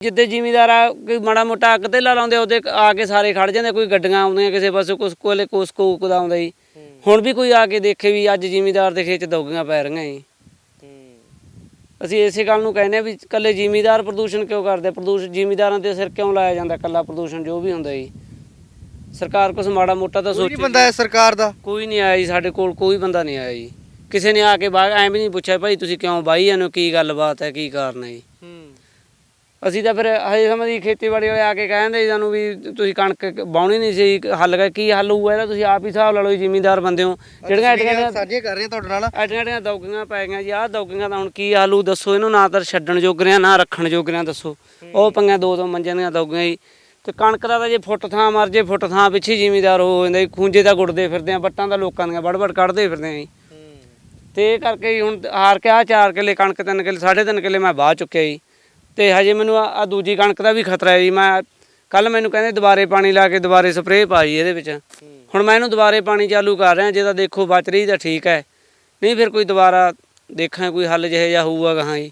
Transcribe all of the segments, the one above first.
ਜਿੱਦੇ ਜ਼ਿਮੀਦਾਰ ਆ ਕੋਈ ਮਾੜਾ ਮੋਟਾ ਅੱਗ ਤੇ ਲਾ ਲਾਉਂਦੇ ਉਹਦੇ ਆ ਕੇ ਸਾਰੇ ਖੜ ਜਾਂਦੇ ਕੋਈ ਗੱਡੀਆਂ ਆਉਂਦੀਆਂ ਕਿਸੇ ਪਾਸੇ ਕੁਸ ਕੋਲੇ ਕੁਸ ਕੋਕ ਦਾ ਆਉਂਦਾ ਜੀ। ਹੁਣ ਵੀ ਕੋਈ ਆ ਕੇ ਦੇਖੇ ਵੀ ਅੱਜ ਜ਼ਿਮੀਦਾਰ ਦੇ ਖੇਤ ਦੌਗੀਆਂ ਪੈ ਰਹੀਆਂ ਜੀ। ਅਸੀਂ ਇਸੇ ਗੱਲ ਨੂੰ ਕਹਿੰਦੇ ਆ ਵੀ ਕੱਲੇ ਜ਼ਿਮੀਦਾਰ ਪ੍ਰਦੂਸ਼ਣ ਕਿਉਂ ਕਰਦੇ ਪ੍ਰਦੂਸ਼ਣ ਜ਼ਿਮੀਦਾਰਾਂ ਦੇ ਸਿਰ ਕਿਉਂ ਲਾਇਆ ਜਾਂਦਾ ਕੱਲਾ ਪ੍ਰਦੂਸ਼ਣ ਜੋ ਵੀ ਹੁੰਦਾ ਜੀ। ਸਰਕਾਰ ਕੁਛ ਮਾੜਾ ਮੋਟਾ ਤਾਂ ਸੋਚੇ ਬੰਦਾ ਹੈ ਸਰਕਾਰ ਦਾ। ਕੋਈ ਨਹੀਂ ਆਇਆ ਜੀ ਸਾਡੇ ਕੋਲ ਕੋਈ ਬੰਦਾ ਨਹੀਂ ਆਇਆ ਜੀ। ਕਿਸੇ ਨੇ ਆ ਕੇ ਬਾਗ ਐਂ ਵੀ ਨਹੀਂ ਪੁੱਛਿਆ ਭਾਈ ਤੁਸੀਂ ਕਿਉਂ ਬਾਈ ਜਾਂਦੇ ਹੋ? ਕੀ ਗੱਲਬਾਤ ਹੈ? ਕੀ ਕਾਰਨ ਹੈ ਜੀ? ਅਸੀਂ ਤਾਂ ਫਿਰ ਹਜੇ ਸਮਝੀ ਖੇਤੀਬਾੜੀ ਵਾਲੇ ਆ ਕੇ ਕਹਿੰਦੇ ਸਾਨੂੰ ਵੀ ਤੁਸੀਂ ਕਣਕ ਬਾਉਣੀ ਨਹੀਂ ਸੀ ਹੱਲ ਕਰ ਕੀ ਹੱਲ ਹੋਊਗਾ ਇਹਦਾ? ਤੁਸੀਂ ਆਪ ਹੀ ਹਿਸਾਬ ਲਾ ਲਓ ਜੀ ਜ਼ਿਮੀਂਦਾਰ ਬੰਦੇ ਹੋ। ਜਿਹੜੀਆਂ ਐਡੀਆਂ ਸਾਂਝੀਆਂ ਕਰ ਰਹੇ ਤੁਹਾਡੇ ਨਾਲ। ਐਡੀਆਂ ਐਡੀਆਂ ਦੌਗੀਆਂ ਪੈ ਗਈਆਂ ਜੀ ਆਹ ਦੌਗੀਆਂ ਦਾ ਹੁਣ ਕੀ ਹੱਲ ਹੋਊ ਦੱਸੋ ਇਹਨੂੰ ਨਾ ਤਾਂ ਛੱਡਣ ਜੋਗਰਿਆਂ ਨਾ ਰੱਖਣ ਜੋਗਰਿਆਂ ਦੱਸੋ। ਉਹ ਪੰਗੀਆਂ ਦੋ ਦੋ ਮੰਜਿਆਂ ਦੀਆਂ ਦੌਗੀਆਂ ਜੀ। ਤੇ ਕਣਕ ਦਾ ਤਾਂ ਜੇ ਫੁੱਟ ਥਾਂ ਮਰ ਜੇ ਫੁੱਟ ਥਾਂ ਪਿੱਛੇ ਜ਼ਿਮੀਂਦਾਰ ਹੋ ਜਾਂਦਾ ਜੀ ਖੂੰਜੇ ਦਾ ਗੁੱਟਦੇ ਫਿਰਦੇ ਆ ਵੱਟਾਂ ਦਾ ਲੋਕਾਂ ਦੀਆਂ ਵੜ ਵੜ ਕੱਢਦੇ ਫਿਰਦੇ ਆ ਜੀ। ਤੇ ਇਹ ਕਰਕੇ ਹੁਣ ਹਾਰ ਕੇ ਆ 4 ਕਿੱਲੇ ਕਣਕ ਤਿੰਨ ਕਿੱਲੇ ਸਾਢੇ ਤਿੰਨ ਕਿੱਲੇ ਮੈਂ ਬਾਹ ਚੁੱਕਿਆ ਜੀ। ਤੇ ਹਜੇ ਮੈਨੂੰ ਆ ਦੂਜੀ ਕਣਕ ਦਾ ਵੀ ਖਤਰਾ ਹੈ ਜੀ। ਮੈਂ ਕੱਲ ਮੈਨੂੰ ਕਹਿੰਦੇ ਦੁਬਾਰੇ ਪਾਣੀ ਲਾ ਕੇ ਦੁਬਾਰੇ ਸਪਰੇਅ ਪਾ ਜੀ ਇਹਦੇ ਵਿੱਚ। ਹੁਣ ਮੈਂ ਇਹਨੂੰ ਦੁਬਾਰੇ ਪਾਣੀ ਚਾਲੂ ਕਰ ਰਿਹਾ ਜੇ ਤਾਂ ਦੇਖੋ ਬਚ ਰਹੀ ਤਾਂ ਠੀਕ ਹੈ। ਨਹੀਂ ਫਿਰ ਕੋਈ ਦੁਬਾਰਾ ਦੇਖਾਂ ਕੋਈ ਹੱਲ ਜਿਹੇ ਜਿਹਾ ਹੋਊਗਾ ਗਾਹਾਂ ਜੀ।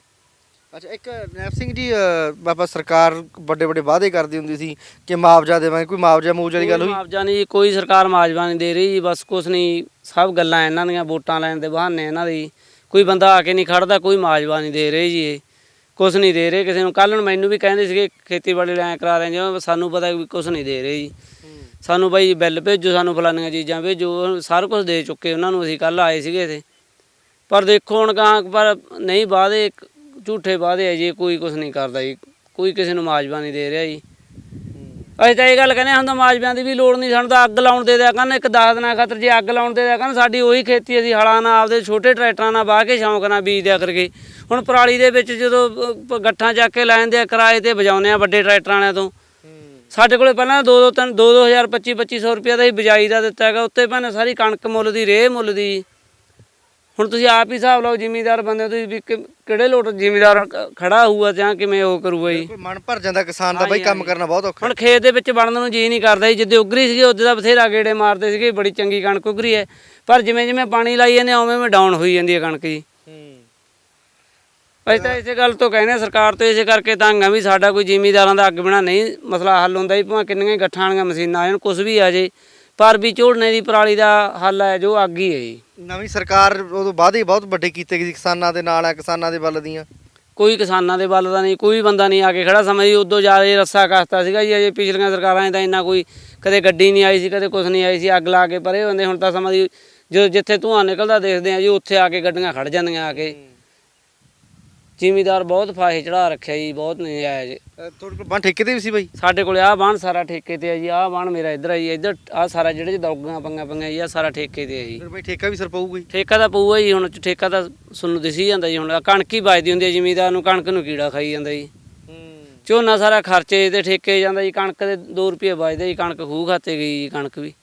ਅੱਛਾ ਇੱਕ ਨੈਪ ਸਿੰਘ ਜੀ ਬਾਬਾ ਸਰਕਾਰ ਵੱਡੇ ਵੱਡੇ ਵਾਅਦੇ ਕਰਦੀ ਹੁੰਦੀ ਸੀ ਕਿ ਮੁਆਵਜ਼ਾ ਦੇਵਾਂਗੇ। ਕੋਈ ਮੁਆਵਜ਼ਾ ਮੂਜ ਵਾਲੀ ਗੱਲ ਹੋਈ? ਮੁਆਵਜ਼ਾ ਨਹੀਂ ਜੀ, ਕੋਈ ਸਰਕਾਰ ਮੁਆਵਜ਼ਾ ਨਹੀਂ ਦੇ ਰਹੀ ਜੀ ਬਸ ਕੁਛ ਨਹੀਂ। ਸਭ ਗੱਲਾਂ ਇਹਨਾਂ ਦੀਆਂ ਵੋਟਾਂ ਲੈਣ ਦੇ ਬਹਾਨੇ ਇਹਨਾਂ ਦੀ। ਕੋਈ ਬੰਦਾ ਆ ਕੇ ਨਹੀਂ ਖੜਦਾ ਕੋਈ ਮੁਆਵਜ਼ਾ ਨਹੀਂ ਦੇ ਰਹੇ ਜੀ ਇਹ ਕੁਛ ਨਹੀਂ ਦੇ ਰਹੇ ਕਿਸੇ ਨੂੰ। ਕੱਲ੍ਹ ਨੂੰ ਮੈਨੂੰ ਵੀ ਕਹਿੰਦੇ ਸੀਗੇ, ਖੇਤੀਬਾੜੀ ਲੈ ਕਰਾ ਰਹੇ ਜਿਵੇਂ ਸਾਨੂੰ ਪਤਾ ਵੀ ਕੁਛ ਨਹੀਂ ਦੇ ਰਹੇ ਜੀ। ਸਾਨੂੰ ਬਾਈ ਬਿੱਲ ਭੇਜੋ, ਸਾਨੂੰ ਫਲਾਨੀਆਂ ਚੀਜ਼ਾਂ ਭੇਜੋ ਸਾਰਾ ਕੁਝ ਦੇ ਚੁੱਕੇ ਉਹਨਾਂ ਨੂੰ, ਅਸੀਂ ਕੱਲ ਆਏ ਸੀਗੇ ਇੱਥੇ। ਪਰ ਦੇਖੋ ਹੁਣ ਗਾਂ, ਪਰ ਨਹੀਂ ਵਾਅਦੇ ਝੂਠੇ ਵਾਅਦੇ ਆ ਜੀ ਕੋਈ ਕੁਝ ਨਹੀਂ ਕਰਦਾ ਜੀ। ਕੋਈ ਕਿਸੇ ਨੂੰ ਮਾਜਬਾ ਨਹੀਂ ਦੇ ਰਿਹਾ ਜੀ। ਅਸੀਂ ਤਾਂ ਇਹ ਗੱਲ ਕਹਿੰਦੇ ਹਾਂ, ਹੁਣ ਤਾਂ ਮਾਜਬਿਆਂ ਦੀ ਵੀ ਲੋੜ ਨਹੀਂ ਸਾਨੂੰ ਤਾਂ ਅੱਗ ਲਾਉਣ ਦੇ ਦਿਆ ਕਰਨ ਇੱਕ ਦਸ ਦਿਨਾਂ ਖਾਤਰ ਜੇ ਅੱਗ ਲਾਉਣ ਦੇ ਦਿਆ ਕਰਨ ਸਾਡੀ ਉਹੀ ਖੇਤੀ ਅਸੀਂ ਹਲਾਂ ਨਾਲ ਆਪਦੇ ਛੋਟੇ ਟਰੈਕਟਰਾਂ ਨਾਲ ਵਾਹ ਕੇ ਸ਼ੌਂਕ ਨਾਲ ਬੀਜ ਦਿਆ ਕਰਕੇ ਹੁਣ ਪਰਾਲੀ ਦੇ ਵਿੱਚ ਜਦੋਂ ਅਹ, ਪ- ਗੱਠਾਂ ਚੱਕ ਕੇ ਲੈ ਜਾਂਦੇ ਆ ਕਿਰਾਏ ਤੇ ਵਜਾਉਂਦੇ ਆ ਵੱਡੇ ਟਰੈਕਟਰਾਂ ਵਾਲਿਆਂ ਤੋਂ। ਸਾਡੇ ਕੋਲੇ ਪਹਿਲਾਂ 2 2 3 2 2000 25 2500 ਰੁਪਏ ਦਾ ਹੀ ਬਿਜਾਈ ਦਾ ਦਿੱਤਾ ਹੈਗਾ ਉੱਤੇ ਭਾਵੇਂ ਸਾਰੀ ਕਣਕ ਮੁੱਲ ਦੀ ਰੇਹ ਮੁੱਲ ਦੀ। ਹੁਣ ਤੁਸੀਂ ਆਪ ਹੀ ਹਿਸਾਬ ਲਾਓ ਜ਼ਿਮੀਦਾਰ ਬੰਦੇ ਹੋ ਤੁਸੀਂ ਵੀ ਕਿ- ਕਿਹੜੇ ਲੋਟ ਜ਼ਿਮੀਦਾਰ ਖੜਾ ਹੋਊਗਾ ਜਾਂ ਕਿਵੇਂ ਉਹ ਕਰੂਗਾ ਜੀ? ਕੋਈ ਮਨ ਭਰ ਜਾਂਦਾ ਕਿਸਾਨ ਦਾ ਬਈ ਕੰਮ ਕਰਨਾ ਬਹੁਤ ਔਖਾ। ਹੁਣ ਖੇਤ ਦੇ ਵਿੱਚ ਵੜਨ ਨੂੰ ਜੀ ਨਹੀਂ ਕਰਦਾ ਜੀ ਜਿੱਦੇ ਉਗਰੀ ਸੀਗੀ ਉਹਦੇ ਦਾ ਬਥੇਰਾ ਗੇੜੇ ਮਾਰਦੇ ਸੀਗੇ ਬੜੀ ਚੰਗੀ ਕਣਕ ਉਗਰੀ ਹੈ। ਪਰ ਜਿਵੇਂ ਜਿਵੇਂ ਪਾਣੀ ਲਾਈ ਜਾਂਦੇ ਆ, ਉਵੇਂ ਉਵੇਂ ਡਾਊਨ ਹੋਈ ਜਾਂਦੀ ਹੈ ਕਣਕ ਜੀ। ਅਸੀਂ ਤਾਂ ਇਸੇ ਗੱਲ ਤੋਂ ਕਹਿੰਦੇ ਹਾਂ ਸਰਕਾਰ ਤੋਂ ਇਸੇ ਕਰਕੇ ਤੰਗ ਆ ਵੀ ਸਾਡਾ ਕੋਈ ਜ਼ਿਮੀਦਾਰਾਂ ਦਾ ਅੱਗ ਬਿਨਾ ਨਹੀਂ ਮਸਲਾ ਹੱਲ ਹੁੰਦਾ ਜੀ ਭਾਵੇਂ ਕਿੰਨੀਆਂ ਹੀ ਗੱਠਾਂ ਵਾਲੀਆਂ ਮਸ਼ੀਨਾਂ ਆ ਜਾਣ ਕੁਝ ਵੀ ਆ ਜੇ ਪਰ ਵੀ ਝੋੜਨੇ ਦੀ ਪਰਾਲੀ ਦਾ ਹੱਲ ਹੈ ਜੋ ਅੱਗ ਹੀ ਹੈ ਜੀ। ਨਵੀਂ ਸਰਕਾਰ ਉਦੋਂ ਵਾਅਦੇ ਬਹੁਤ ਵੱਡੇ ਕੀਤੇ ਗਏ ਕਿਸਾਨਾਂ ਦੇ ਨਾਲ ਆ ਕਿਸਾਨਾਂ ਦੇ ਵੱਲ ਦੀਆਂ। ਕੋਈ ਕਿਸਾਨਾਂ ਦੇ ਵੱਲ ਦਾ ਨਹੀਂ ਕੋਈ ਬੰਦਾ ਨਹੀਂ ਆ ਕੇ ਖੜਾ। ਸਮਝੀ ਉਦੋਂ ਜ਼ਿਆਦਾ ਰੱਸਾ ਕਸਤਾ ਸੀਗਾ ਜੀ ਅਜੇ ਪਿਛਲੀਆਂ ਸਰਕਾਰਾਂ 'ਚ ਤਾਂ ਇੰਨਾ ਕੋਈ ਕਦੇ ਗੱਡੀ ਨਹੀਂ ਆਈ ਸੀ ਕਦੇ ਕੁਝ ਨਹੀਂ ਆਈ ਸੀ ਅੱਗ ਲਾ ਕੇ ਪਰੇ ਹੁੰਦੇ। ਹੁਣ ਤਾਂ ਸਮਝੀ ਜਦੋਂ ਜਿੱਥੇ ਧੂਆਂ ਨਿਕਲਦਾ ਦੇਖਦੇ ਆ ਜੀ ਉੱਥੇ ਆ ਕੇ ਗੱਡੀਆਂ ਖੜ ਜਾਂਦੀਆਂ ਆ ਕੇ। ਜ਼ਿਮੀਦਾਰ ਬਹੁਤ ਫਾਹੇ ਚੜਾ ਰੱਖਿਆ ਜੀ ਬਹੁਤ ਨਜਾਇਜ਼ ਤੁਹਾਡੇ ਕੋਲ ਬਣ ਠੇਕੇ ਤੇ ਵੀ ਸੀ ਬਈ? ਸਾਡੇ ਕੋਲੇ ਆਹ ਬਾਣ ਸਾਰਾ ਠੇਕੇ ਤੇ ਆ ਜੀ ਆਹ ਬਾਣ ਮੇਰਾ ਇੱਧਰ ਆ ਜੀ ਇੱਧਰ ਆਹ ਸਾਰਾ ਜਿਹੜੇ ਚ ਦੌਗਾਂ ਪੰਗਾ ਪੰਗਾ ਜੀ ਆਹ ਸਾਰਾ ਠੇਕੇ ਤੇ ਆ ਜੀ। ਫਿਰ ਬਈ ਠੇਕਾ ਵੀ ਸਰ ਪਊਗਾ ਹੀ ਠੇਕਾ ਤਾਂ ਪਊਗਾ ਜੀ ਹੁਣ ਠੇਕਾ ਤਾਂ ਸੁਣਨ ਦਿਸੀ ਜਾਂਦਾ ਜੀ ਹੁਣ ਆਹ ਕਣਕ ਹੀ ਬਚਦੀ ਹੁੰਦੀ ਹੈ ਜ਼ਿਮੀਦਾਰ ਨੂੰ ਕਣਕ ਨੂੰ ਕੀੜਾ ਖਾਈ ਜਾਂਦਾ ਜੀ। ਝੋਨਾ ਸਾਰਾ ਖਰਚੇ ਤੇ ਠੇਕੇ ਜਾਂਦਾ ਜੀ ਕਣਕ ਦੇ 2 ਰੁਪਏ ਬਚਦੇ ਜੀ ਕਣਕ ਖੂਹ ਖਾਤੇ ਗਈ ਜੀ ਕਣਕ ਵੀ।